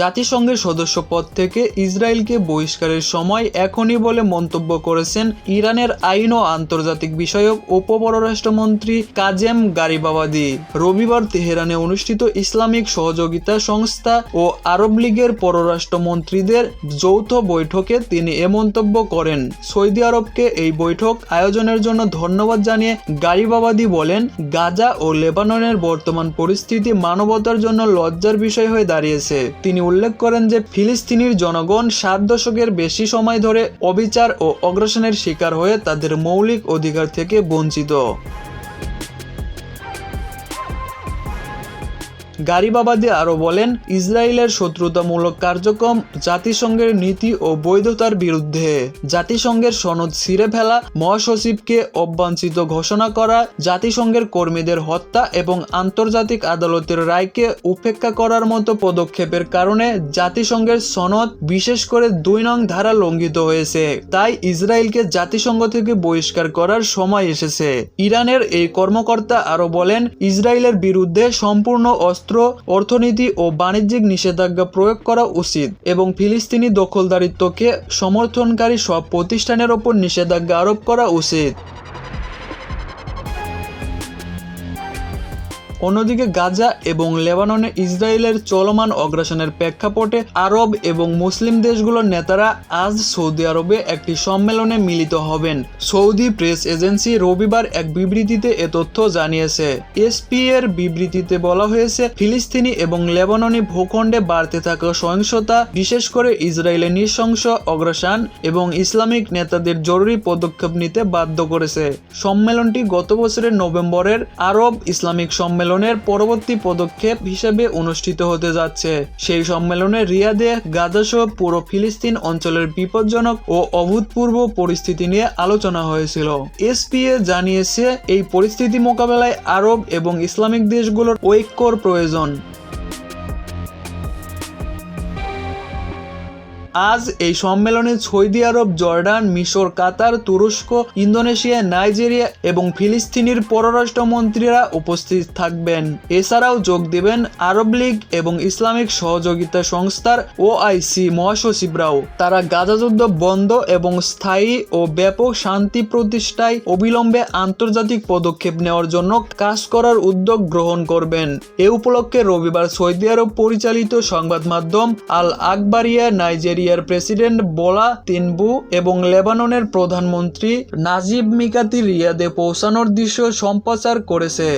জাতিসংঘের সদস্য পদ থেকে ইসরায়েলকে বহিষ্কারের সময় এখনই বলে মন্তব্য করেছেন ইরানের আইন ও আন্তর্জাতিক বিষয়ক উপপররাষ্ট্রমন্ত্রী কাজেম গারিবাবাদি। রবিবার তেহরানে অনুষ্ঠিত ইসলামিক সহযোগিতা সংস্থা ও আরব লীগের পররাষ্ট্রমন্ত্রীদের যৌথ বৈঠকে তিনি এ মন্তব্য করেন। সৌদি আরবকে এই বৈঠক আয়োজনের জন্য ধন্যবাদ জানিয়ে গারিবাবাদি বলেন, গাজা ও লেবাননের বর্তমান পরিস্থিতি মানবতার জন্য লজ্জার বিষয় হয়ে দাঁড়িয়েছে। তিনি উল্লেখ করেন যে ফিলিস্তিনির জনগণ সাত দশকের বেশি সময় ধরে অবিচার ও অগ্রসনের শিকার হয়ে তাদের মৌলিক অধিকার থেকে বঞ্চিত। গারিবাবাদি আরও বলেন, ইসরায়েলের শত্রুতামূলক কার্যক্রম জাতিসংঘের নীতি ও বৈধতার বিরুদ্ধে। জাতিসংঘের সনদ ছিঁড়ে ফেলা, মহাসচিবকে অবাঞ্ছিত ঘোষণা করা, জাতিসংঘের কর্মীদের হত্যা এবং আন্তর্জাতিক আদালতের রায়কে উপেক্ষা করার মতো পদক্ষেপের কারণে জাতিসংঘের সনদ বিশেষ করে দুই নং ধারা লঙ্ঘিত হয়েছে। তাই ইসরায়েলকে জাতিসংঘ থেকে বহিষ্কার করার সময় এসেছে। ইরানের এই কর্মকর্তা আরও বলেন, ইসরায়েলের বিরুদ্ধে সম্পূর্ণ অস্ত্র অর্থনীতি ও বাণিজ্যিক নিষেধাজ্ঞা প্রয়োগ করা উচিত এবং ফিলিস্তিনি দখলদারিত্বকে সমর্থনকারী সব প্রতিষ্ঠানের ওপর নিষেধাজ্ঞা আরোপ করা উচিত। অন্যদিকে গাজা এবং লেবাননে ইসরায়েলের চলমান অগ্রাসনের প্রেক্ষাপটে আরব এবং মুসলিম দেশগুলোর নেতারা আজ সৌদি আরবে একটি সম্মেলনে মিলিত হবেন। সৌদি প্রেস এজেন্সি রবিবার এক বিবৃতিতে এ তথ্য জানিয়েছে। এসপি এর বিবৃতিতে বলা হয়েছে, ফিলিস্তিনি এবং লেবাননি ভূখণ্ডে বাড়তে থাকা সহিংসতা, বিশেষ করে ইসরায়েলের নৃশংস অগ্রাসন এবং ইসলামিক নেতাদের জরুরি পদক্ষেপ নিতে বাধ্য করেছে। সম্মেলনটি গত বছরের নভেম্বরের আরব ইসলামিক সম্মেলনের পরবর্তী পদক্ষেপ হিসেবে অনুষ্ঠিত হতে যাচ্ছে। সেই সম্মেলনে রিয়াদে গাজাসহ পুরো ফিলিস্তিন অঞ্চলের বিপজ্জনক ও অভূতপূর্ব পরিস্থিতি নিয়ে আলোচনা হয়েছিল। এসপিএ জানিয়েছে, এই পরিস্থিতি মোকাবেলায় আরব এবং ইসলামিক দেশগুলোর ঐক্যর প্রয়োজন। আজ এই সম্মেলনে সৌদি আরব, জর্ডান, মিশর, কাতার, তুরস্ক, ইন্দোনেশিয়া, নাইজেরিয়া এবং ফিলিস্তিনির পররাষ্ট্রমন্ত্রীরা উপস্থিত থাকবেন। এছাড়াও যোগ দেবেন আরব লীগ এবং ইসলামিক সহযোগিতা সংস্থার ওআইসি মহাসচিবরাও। তারা গাজা যুদ্ধ বন্ধ এবং স্থায়ী ও ব্যাপক শান্তি প্রতিষ্ঠায় অবিলম্বে আন্তর্জাতিক পদক্ষেপ নেওয়ার জন্য কাজ করার উদ্যোগ গ্রহণ করবেন। এ উপলক্ষে রবিবার সৌদি আরব পরিচালিত সংবাদ মাধ্যম আল আকবারিয়া নাইজেরিয়ার প্রেসিডেন্ট বোলা তিনবু এবং লেবাননের প্রধানমন্ত্রী নাজিব মিকাতি রিয়াদে পৌঁছানোর দৃশ্য সম্প্রচার করেছে।